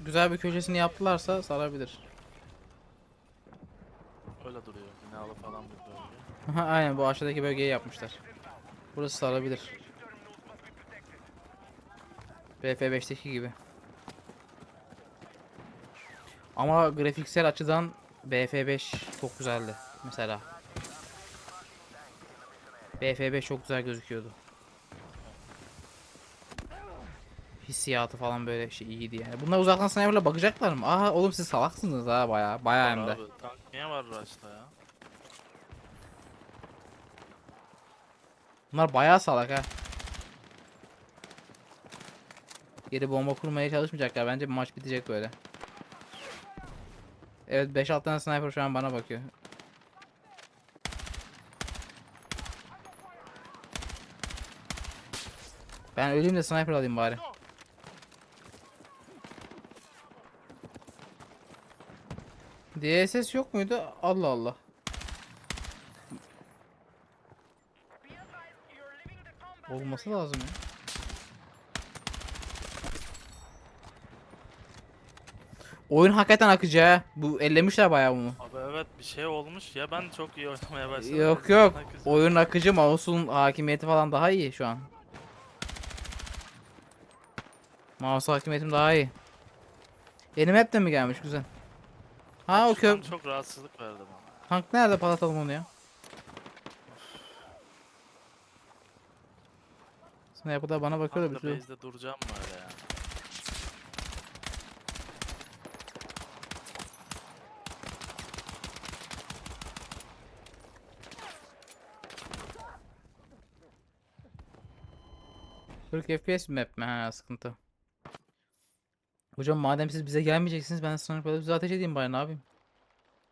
güzel bir köşesini yaptılarsa sarabilir. Öyle duruyor. Binalı falan bir bölge. Aynen bu aşağıdaki bölgeyi yapmışlar. Burası sarabilir. BF5'teki gibi. Ama grafiksel açıdan BF5 çok güzeldi mesela. BF5 çok güzel gözüküyordu. Hissiyatı falan böyle şey iyiydi yani. Bunlar uzaktan sniper'la bakacaklar mı? Aha oğlum siz salaksınız ha baya baya hem de. Abi tank niye var Rush'ta ya? Bunlar bayağı salak ha. Geri bomba kurmaya çalışmayacaklar. Bence maç bitecek böyle. Evet 5-6 tane sniper şu an bana bakıyor. Ben öleyim de sniper alayım bari. DSS yok muydu? Allah Allah. Olması lazım ya. Oyun hakikaten akıcı ha. Bu ellemişler bayağı bunu. Abi evet bir şey olmuş ya ben çok iyi oynamaya başladım. Yok yok. Herkes- Oyun akıcı mouse'un hakimiyeti falan daha iyi şu an. Mouse hakimiyetim daha iyi. Yeni map de mi gelmiş güzel. Ha o Şu kö an çok rahatsızlık verdi bana. tank nerede patlatalım onu ya. Sniper da bana bakıyor da bir Tankta sürü. base'de duracağım mı öyle ya? Türk FPS map mi? Ha sıkıntı. Hocam madem siz bize gelmeyeceksiniz ben sniper'la size ateş edeyim bari ne yapayım.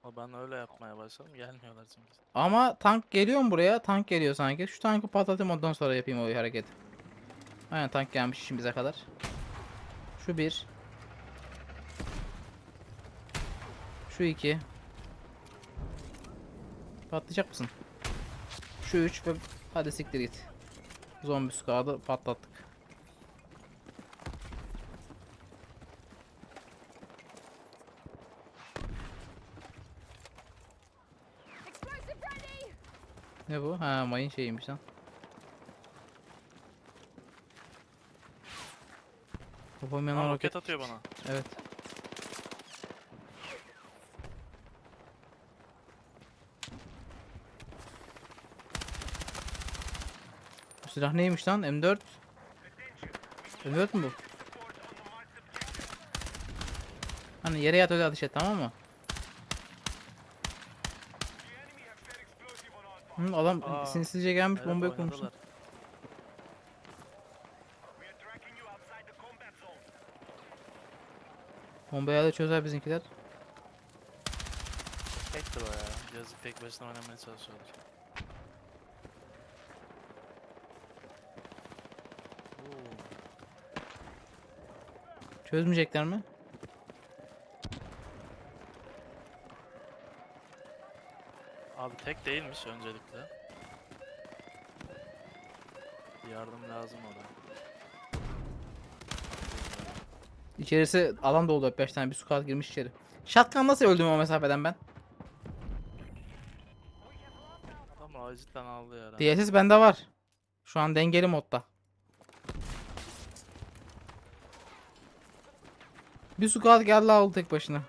Ama ben öyle yapmaya başladım gelmiyorlar çünkü. Ama tank geliyor mu buraya? Tank geliyor sanki. Şu tankı patlatayım ondan sonra yapayım o hareketi. Aynen tank gelmiş işimize kadar. Şu bir. Şu iki. Patlayacak mısın? Şu üç ve hadi siktir git. Zombi squad'ı patlattık. Ne bu? Ha mayın şeyiymiş lan. Kafam yanan Aa, roket. roket atıyor bana. Evet. Bu silah neymiş lan? M4. M4 mü bu? Hani yere yat öyle ateş et tamam mı? Hı, adam Aa, sinsice gelmiş Evet, bombayı kurmuş. oynadılar. Bombayı da çözer bizimkiler. Tektir o ya. Yazık tek başına oynamaya çalışıyorlar. Oo, Çözmeyecekler mi? Abi tek değilmiş öncelikle. Yardım lazım ona. İçerisi alan doldu 5 tane bir squad girmiş içeri. Shotgun nasıl öldüm o mesafeden ben? Ama cidden aldı ya. DSS bende var. Şu an dengeli modda. Bir squad geldi aldı tek başına.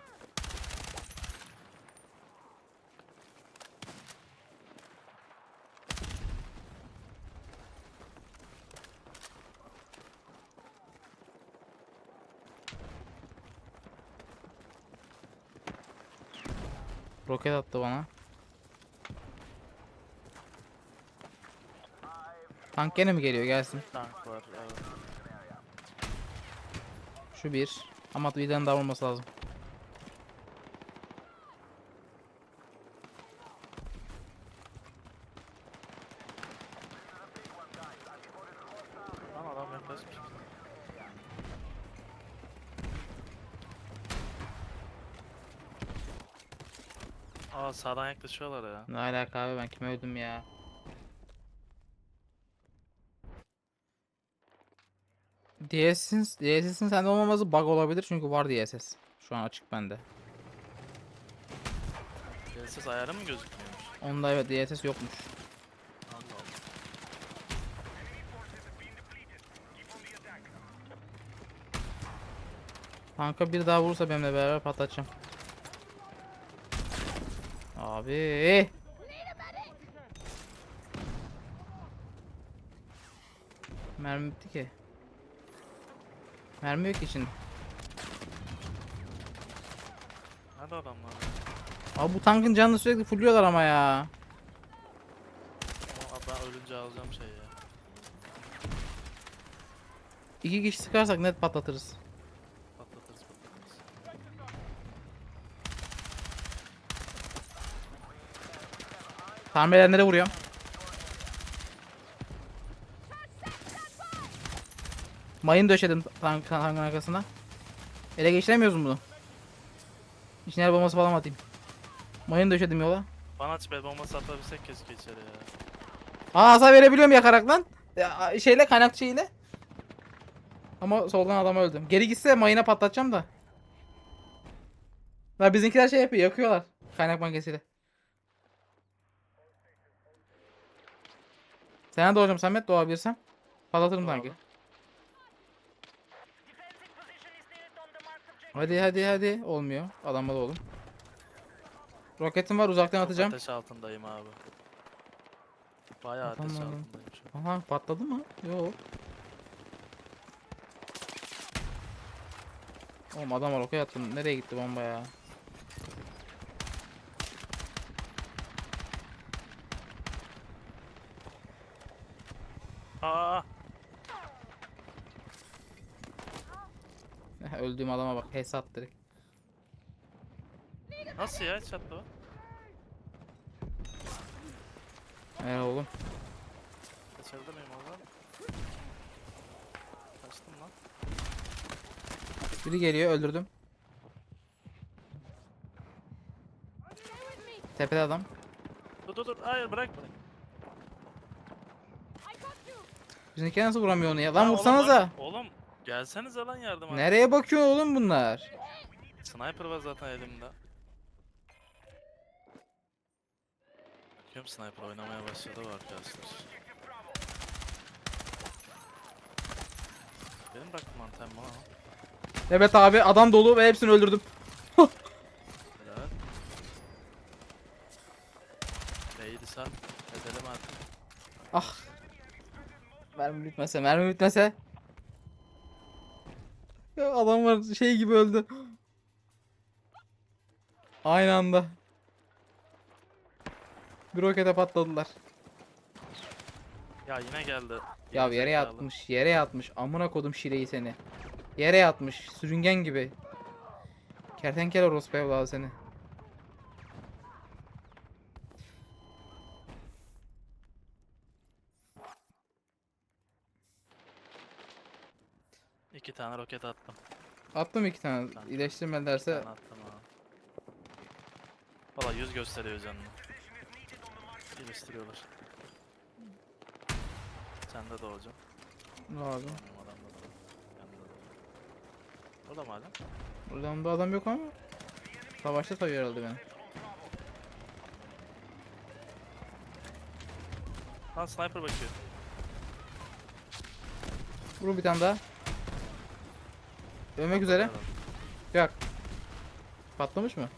Roket attı bana. Tank gene mi geliyor gelsin. Tank var. Evet. Şu bir. Ama bir tane daha olması lazım. Lan adam yaklaşmış. Aa sağdan yaklaşıyorlar ya. Ne alaka abi ben kime öldüm ya. DSS'in DSS'in sende olmaması bug olabilir çünkü var DSS. Şu an açık bende. DSS ayarı mı gözükmüyormuş? Onda evet DSS yokmuş. Allah Allah. Kanka bir daha vurursa benimle beraber patlatacağım. Abi. Mermi bitti ki. Mermi yok için. Nerede adamlar? Abi bu tankın canını sürekli fulluyorlar ama ya. Ama ben ölünce alacağım şey ya. İki kişi sıkarsak net patlatırız. Patlatırız patlatırız. Tamir edenlere vuruyorum. Mayın döşedim tank, tankın arkasına. Ele geçiremiyoruz bunu? İçine bombası falan atayım. Mayın döşedim yola. Bana aç bel bombası atabilsek keşke içeri ya. Aa hasar verebiliyorum yakarak lan. Ya, şeyle kaynakçı ile. Ama soldan adam öldüm. Geri gitse mayına patlatacağım da. La bizimkiler şey yapıyor yakıyorlar. Kaynak bankasıyla. Sana doğacağım Samet doğabilirsem. Patlatırım sanki. Hadi hadi hadi. Olmuyor. Adamla da oğlum. Roketim var uzaktan atacağım. Ateş altındayım abi. Bayağı ateş Tamam. altındayım şu an. Aha patladı mı? Yok. Oğlum adam var roket attım. Nereye gitti bomba ya? Aa! Öldüğüm adama bak. Hesat direkt. Nasıl ya çattı o? Ee oğlum. Kaçırdı mıyım oradan? Kaçtım lan. Biri geliyor öldürdüm. Tepede adam. Dur dur dur hayır bırak bırak. Bizimki nasıl vuramıyor onu ya? Ha, Lan oğlum vursanıza. bak- Oğlum gelsenize lan yardıma. Nereye bakıyor oğlum bunlar? Sniper var zaten elimde. Bakıyorum sniper oynamaya başladı bu arkadaşlar. Benim bıraktım anten bana. Evet abi adam dolu ve hepsini öldürdüm. Helal. Neydi sen? Edelim artık. Ah. Mermi bitmese, mermi bitmese. Ya adamlar şey gibi öldü. Aynı anda. Bir rokete patladılar. Ya yine geldi. Ya yere Gerizekalı. yatmış, yere yatmış. Amına kodum şireyi seni. Yere yatmış, sürüngen gibi. Kertenkele orospu evladı seni. Tane roket attım. Attım iki tane. Tamam. İyileştirmedilerse Ben attım ha. Valla yüz gösteriyor canını. İyileştiriyorlar. Sende de hocam. ne abi? Benim adamda da var. Bende de var. Orada mı hala? Buradan da adam yok ama. Savaşta sayıyor herhalde beni. Lan sniper bakıyor. Vur bir tane daha. Ölmek üzere. Yok. Patlamış mı?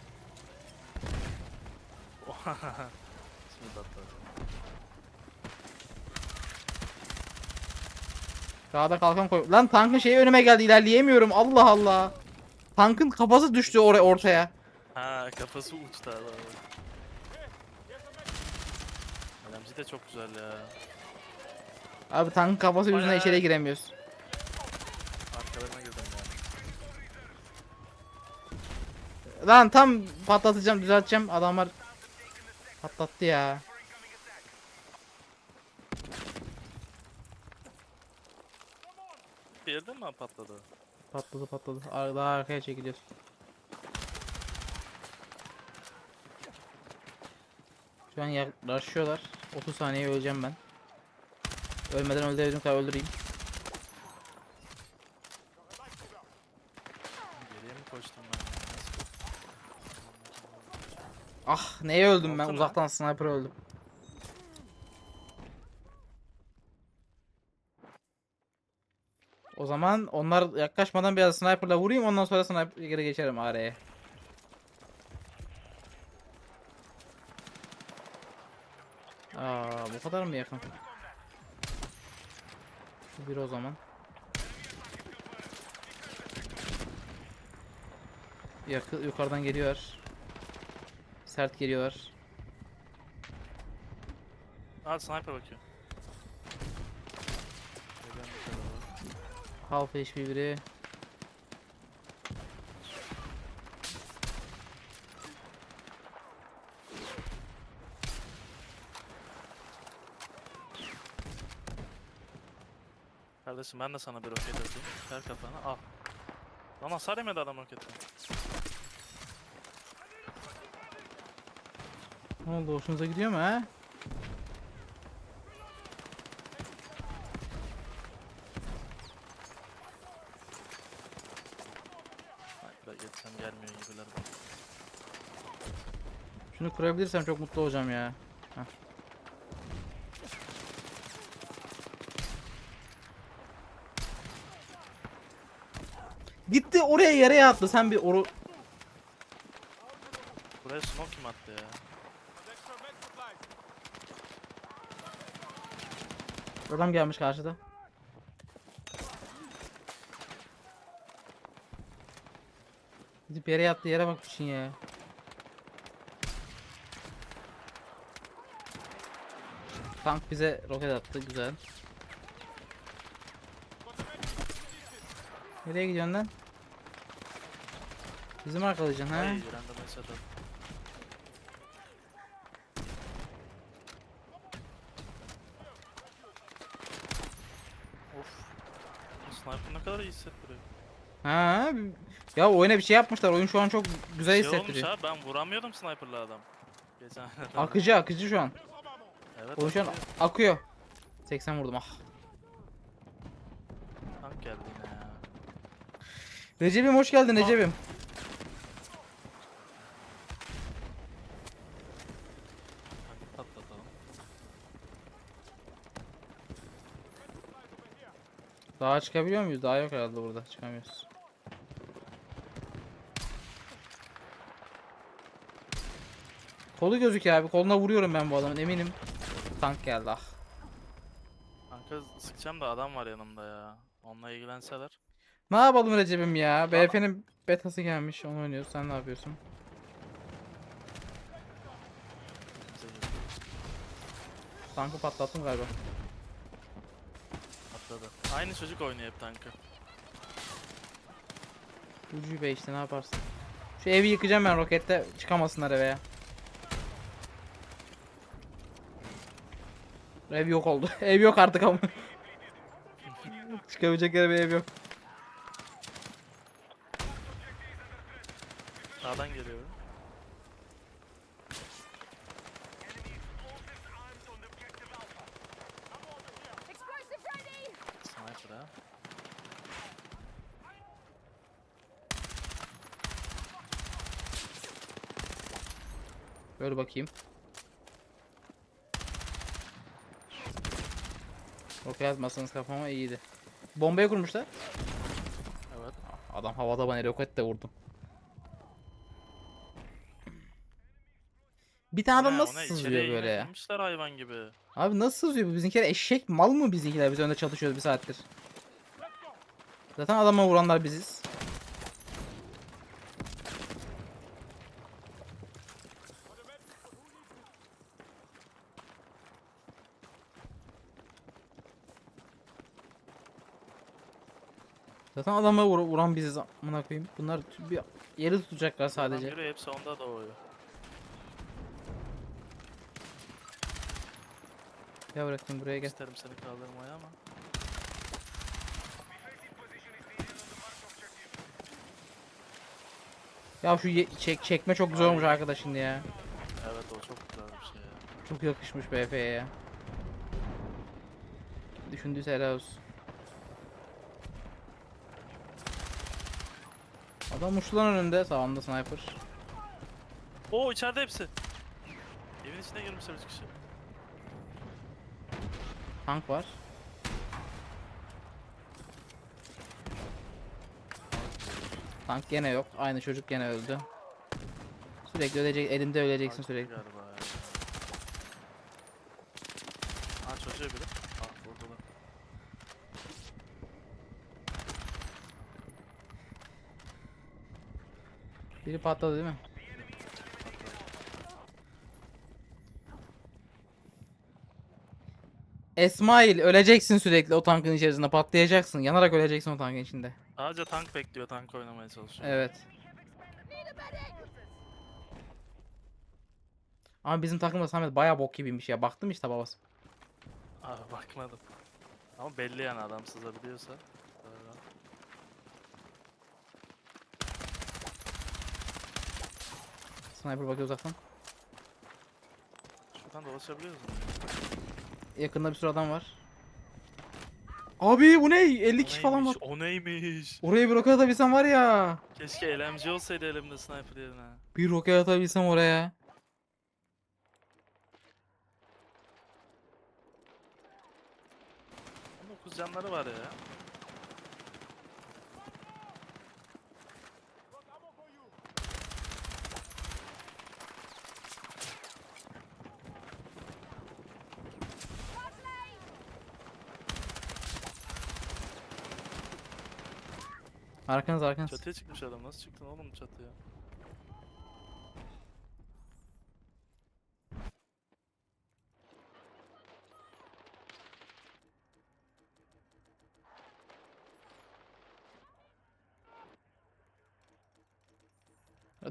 Şimdi de atladı. Dağda kalkan koy. Lan tankın şeyi önüme geldi ilerleyemiyorum. Allah Allah. Tankın kafası düştü oraya ortaya. Ha kafası uçtu adam. LMG de çok güzel ya. Abi tankın kafası yüzünden Bayağı- içeriye giremiyoruz. Lan tam patlatacağım düzelteceğim adamlar patlattı ya. Bir yerden mi patladı? Patladı patladı. Ar- Daha arkaya çekiliyoruz. Şu an yaklaşıyorlar. 30 saniye öleceğim ben. Ölmeden öldürebildiğim kadar öldüreyim. koştum ben. ya, nasıl? Ah neye öldüm ben uzaktan sniper öldüm. O zaman onlar yaklaşmadan biraz sniperla vurayım ondan sonra sniper geri geçerim araya. Aa bu kadar mı yakın? Şu bir o zaman. Yakı, yukarıdan geliyor. Sert geliyor. Aa sniper bakıyor. Neden bu var? Half HP biri. Kardeşim ben de sana bir roket atayım. Ver kafana al. Lan hasar yemedi adam roketten. Ne oldu hoşunuza gidiyor mu ha? Gelmiyor gibiler. Şunu kurabilirsem çok mutlu olacağım ya. Heh. Gitti oraya yere yattı. Sen bir oru... Buraya smoke kim attı ya? Adam gelmiş karşıda. Gidip yere yattı yere bak için ya. Tank bize roket attı güzel. Nereye gidiyorsun lan? Bizim arkadaşın ha? Headshot attı. Of. Bu sniper ne kadar iyi hissettiriyor. Ha? Ya oyuna bir şey yapmışlar. Oyun şu an çok güzel Şey olmuş hissettiriyor. ha ben vuramıyordum sniper'la adam. Geçen Akıcı akıcı şu an. Evet. Oyun şu an akıyor. akıyor. 80 vurdum ah. Tank geldi yine ya. Recep'im hoş geldin. Recep'im. Tankı patlatalım. Daha çıkabiliyor muyuz? Daha yok herhalde burada. Çıkamıyoruz. Kolu gözüküyor abi. Koluna vuruyorum ben bu adamın eminim. Tank geldi ah. Kanka sıkacağım da adam var yanımda ya. Onunla ilgilenseler. Ne yapalım Recep'im ya? BF'nin betası gelmiş. Onu oynuyoruz. Sen ne yapıyorsun? Tankı patlattım galiba. Aynı çocuk oynuyor hep tankı. Ucu be işte ne yaparsın? Şu evi yıkacağım ben rokette. Çıkamasınlar eve ya. Ev yok oldu. ev yok artık ama. Çıkabilecek yere bir ev yok. Sağdan geliyor. Explosive ready! Sniper ha. Böyle bakayım. Roket atmasanız kafama iyiydi. Bombayı kurmuşlar. Evet. Adam havada bana roket de vurdu. Bir tane adam nasıl sızıyor böyle ya? hayvan gibi. Abi nasıl sızıyor bu? Bizimkiler eşek mal mı bizimkiler? Biz önde çalışıyoruz bir saattir. Zaten adama vuranlar biziz. Zaten adama vur- vuran biziz amına koyayım. Bunlar bir yeri tutacaklar Adam sadece. yürüyor hepsi onda doğuyor. Ya bırakın buraya gel. İsterim seni kaldırmaya ama. Ya şu çek çekme çok güzel olmuş arkadaşın ya. Evet o çok güzel bir şey ya. Çok yakışmış BF'ye ya. Düşündüyse helal olsun. Adam uçtu lan önünde. Sağında sniper. Oo içeride hepsi. Evin içine girmişler üç kişi. Tank var. Tank gene yok. Aynı çocuk gene öldü. Sürekli ölecek, elinde öleceksin sürekli. Galiba ya. Ha çocuğu biri. Ah vurdular. Biri patladı değil mi? Esmail öleceksin sürekli o tankın içerisinde patlayacaksın. Yanarak öleceksin o tankın içinde. Sadece tank bekliyor tank oynamaya çalışıyor. Evet. Ama bizim takımda Samet baya bok gibiymiş ya. Baktım işte babası. Abi bakmadım. Ama belli yani adam sızabiliyorsa. Ee, Sniper bakıyor uzaktan. Şuradan dolaşabiliyoruz mu? Yakında bir sürü adam var. Abi bu ne? 50 kişi falan var. O neymiş? Oraya bir roket atabilsem var ya. Keşke LMG olsaydı elimde sniper yerine. Bir roket atabilsem oraya. Ama 9 canları var ya. Arkanız arkanız. Çatıya çıkmış adam. Nasıl çıktın oğlum çatıya?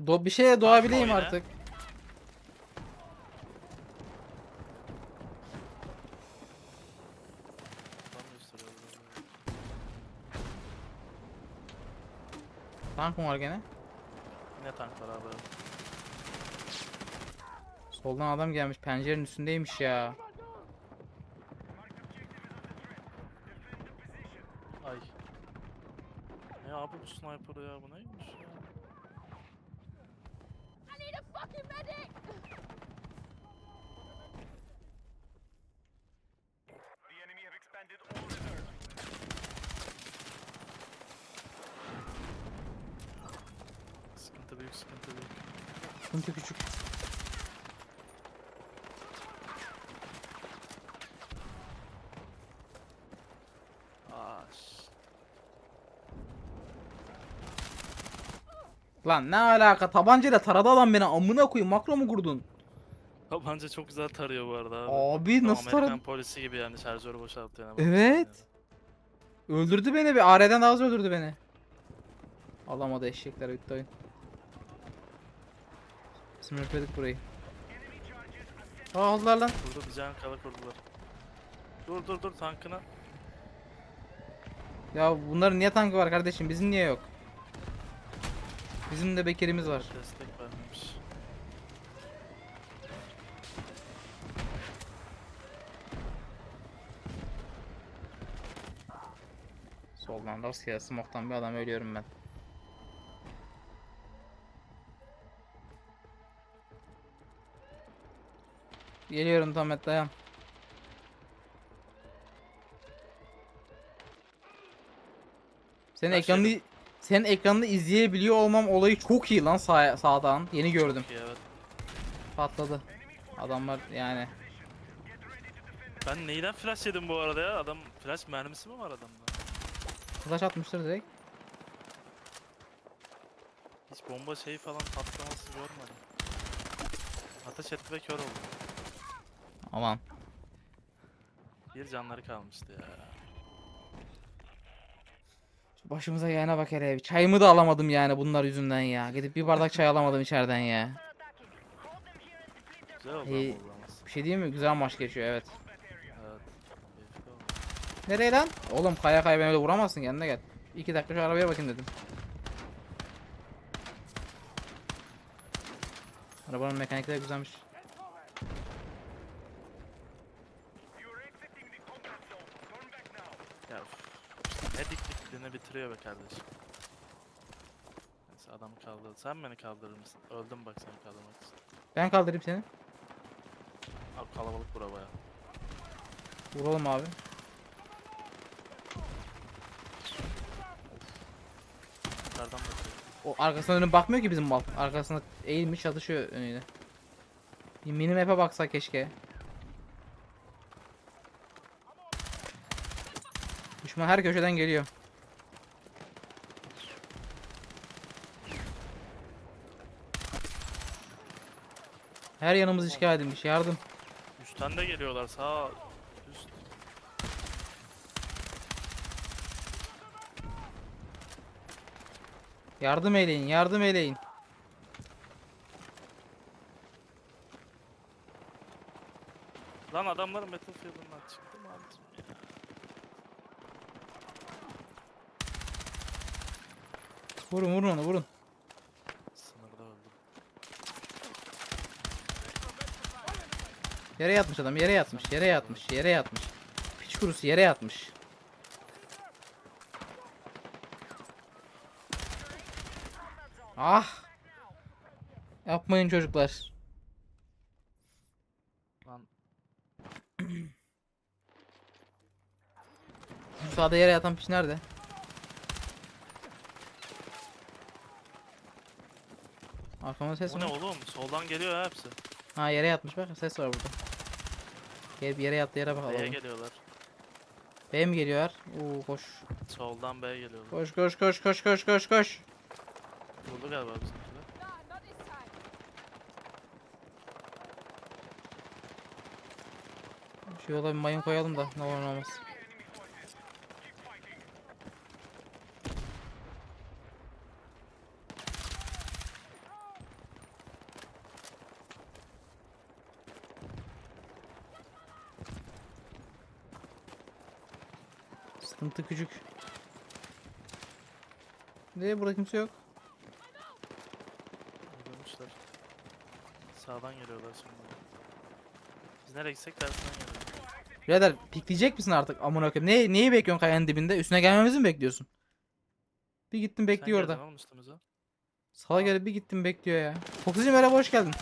Do bir şeye doğabileyim oyna. artık. Tam gösteriyor. burada. Tank mı var gene? Ne tank var abi? Soldan adam gelmiş. Pencerenin üstündeymiş ya. Ay. Ne abi bu sniper ya bu neymiş ya? Sıkıntı küçük. Lan ne alaka? Tabancayla taradı adam beni. Amına koyayım. Makro mu kurdun? Tabanca çok güzel tarıyor bu arada abi. Abi Tam nasıl Amerikan taradı? polisi gibi yani şarjörü boşaltıyor. yani. Evet. Öldürdü beni. Bir AR'den daha az öldürdü beni. Alamadı eşekler bitti oyun. Smurfledik burayı. Aa aldılar lan. Burada bir can kala kurdular. Dur dur dur tankına. Ya bunların niye tankı var kardeşim? Bizim niye yok? Bizim de Bekir'imiz var. Destek vermemiş. Soldan rastgele smoke'tan bir adam ölüyorum ben. Geliyorum Tamet dayan. Senin Ben ekranını senin ekranını izleyebiliyor olmam olayı çok iyi lan sağ, sağdan. Yeni gördüm. İyi evet. Patladı. Adamlar yani. Ben neyden flash yedim bu arada ya? Adam flash mermisi mi var adamda? Flash atmıştır direkt. Hiç bomba şeyi falan patlaması görmedim. Ateş etti ve kör oldu. Aman. Bir canları kalmıştı ya. Şu Başımıza gelene bak hele. Çayımı da alamadım yani bunlar yüzünden ya. Gidip bir bardak çay alamadım içeriden ya. Güzel oldu İyi. ama uğraması. Bir şey diyeyim mi? Güzel maç geçiyor evet. Evet. Nereye lan? Oğlum kaya kaya beni öyle vuramazsın kendine gel. İki dakika şu arabaya bakayım dedim. Arabanın mekanikleri güzelmiş. Diklikliğini bitiriyor be kardeşim. Neyse adamı kaldır. Sen beni kaldırır mısın? Öldüm bak seni kaldırmak için. Ben kaldırayım seni. Abi kalabalık bura baya. Vuralım abi. Yukarıdan bakıyor. O arkasına dönüp bakmıyor ki bizim mal. Arkasına eğilmiş çatışıyor önüyle. Bir mini map'e baksa keşke. Düşman her köşeden geliyor. Her yanımız işgal edilmiş. Yardım. Üstten de geliyorlar sağ üst. Yardım eyleyin. Yardım eyleyin. Lan adamların Battlefield'ından çıktı mı abicim ya? Vurun vurun onu vurun. Sınırda öldüm. Yere yatmış adam. Yere yatmış. Yere yatmış. Yere yatmış. Piç kurusu yere yatmış. Ah. Yapmayın çocuklar. Sağda yere yatan piç nerede? Arkamda ses bu ne var. oğlum? Soldan geliyor hepsi. Ha yere yatmış bak ses var burada. Gel bir yere yattı yere B'ye bakalım. geliyorlar. B mi geliyorlar? Oo koş. Soldan B'ye geliyorlar. Koş koş koş koş koş koş koş. Vurdu galiba bizimkiler. Şu yola bir mayın koyalım da ne olur ne olmaz. Sıkıntı küçük. Ne burada kimse yok. Vurmuşlar. Sağdan geliyorlar şimdi. Biz nereye gitsek tersinden geliyor. Birader pikleyecek misin artık amına koyayım? Ne, neyi bekliyorsun kayanın dibinde? Üstüne gelmemizi mi bekliyorsun? Bir gittim bekliyor Sen orada. geldin oğlum üstümüze. Sala gelip bir gittim bekliyor ya. Fokusucu merhaba hoş geldin.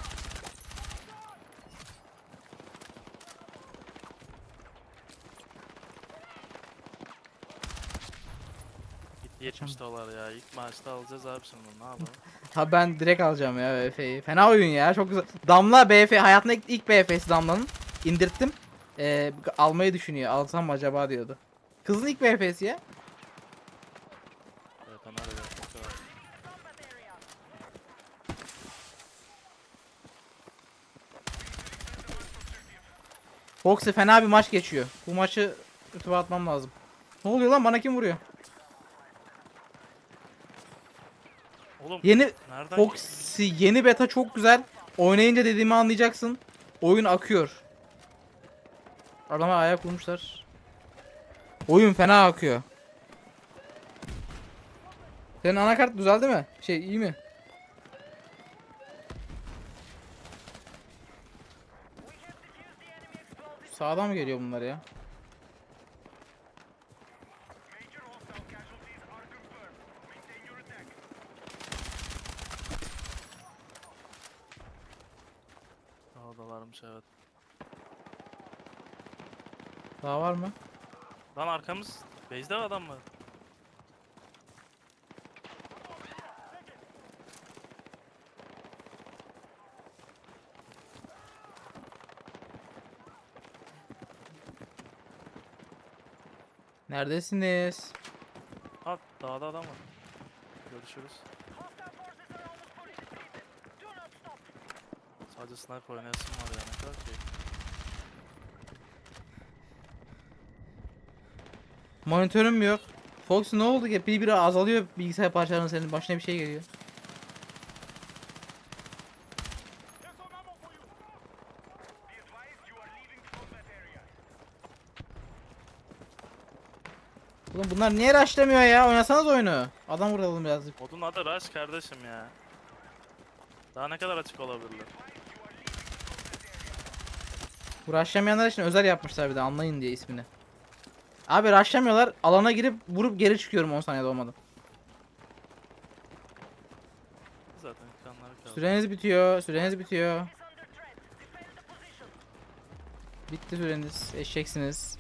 Gitti 70 dolar ya. İlk maçta alacağız abi şimdi ne yapalım? Ha ben direkt alacağım ya BF'yi. Fena oyun ya çok güzel. Damla BF hayatında ilk, ilk BF'si Damla'nın. İndirttim. Ee, almayı düşünüyor. Alsam mı acaba diyordu. Kızın ilk BF'si ya. Evet. Foxy fena bir maç geçiyor. Bu maçı YouTube'a atmam lazım. Ne oluyor lan bana kim vuruyor? Oğlum Yeni nereden Foxy yeni beta çok güzel. Oynayınca dediğimi anlayacaksın. Oyun akıyor. Adama ayak vurmuşlar. Oyun fena akıyor. Senin anakart düzeldi mi? Şey iyi mi? Sağdan mı geliyor bunlar ya? Oradalarmış evet. Daha var mı? Lan arkamız. Base'de adam var? Neredesiniz? Ha dağda adam var. Görüşürüz. Sadece sniper oynayasın var ya ne kadar keyifli. Monitörüm yok? Fox ne oldu ki? Bir biri azalıyor bilgisayar parçalarının senin başına bir şey geliyor. Oğlum bunlar niye rushlamıyor ya? Oynasanız oyunu. Adam vuralım birazcık. Modun adı Rush kardeşim ya. Daha ne kadar açık olabilirler? Bu rushlamayanlar için özel yapmışlar bir de anlayın diye ismini. Abi rushlamıyorlar. Alana girip vurup geri çıkıyorum 10 saniyede olmadı. zaten. Kanları kaldı. Süreniz bitiyor. Süreniz bitiyor. Bitti süreniz. Eşeksiniz.